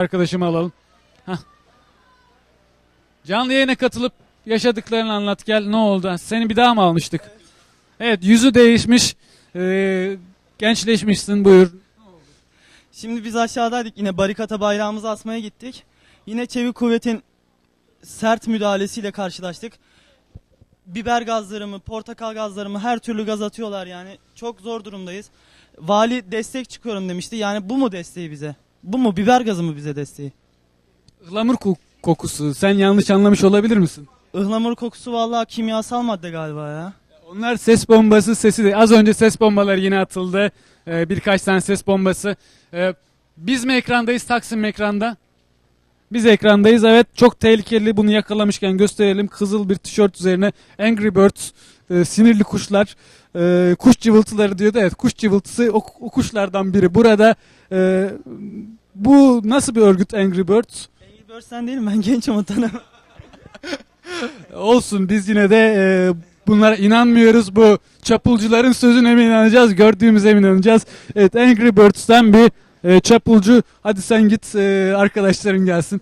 arkadaşımı alalım. Hah. Canlı yayına katılıp yaşadıklarını anlat gel. Ne oldu? Seni bir daha mı almıştık? Evet yüzü değişmiş. Ee, gençleşmişsin buyur. Şimdi biz aşağıdaydık yine barikata bayrağımızı asmaya gittik. Yine çevik kuvvetin sert müdahalesiyle karşılaştık. Biber gazlarımı, portakal gazlarımı her türlü gaz atıyorlar yani. Çok zor durumdayız. Vali destek çıkıyorum demişti. Yani bu mu desteği bize? Bu mu biber gazı mı bize desteği? Ihlamur ko- kokusu. Sen yanlış anlamış olabilir misin? Ihlamur kokusu vallahi kimyasal madde galiba ya. Onlar ses bombası sesi de. Az önce ses bombaları yine atıldı. Ee, birkaç tane ses bombası. Ee, biz mi ekrandayız, Taksim mi ekranda? Biz ekrandayız. Evet çok tehlikeli bunu yakalamışken gösterelim. Kızıl bir tişört üzerine Angry Birds, e, sinirli kuşlar, e, kuş cıvıltıları diyordu. Evet kuş cıvıltısı o, o kuşlardan biri. Burada e, bu nasıl bir örgüt Angry Birds? Angry Birds'ten değilim ben gençim o tanım. Olsun biz yine de e, bunlara inanmıyoruz. Bu çapulcuların sözüne mi inanacağız, gördüğümüze mi inanacağız? Evet Angry Birds'ten bir e, çapulcu. Hadi sen git e, arkadaşların gelsin.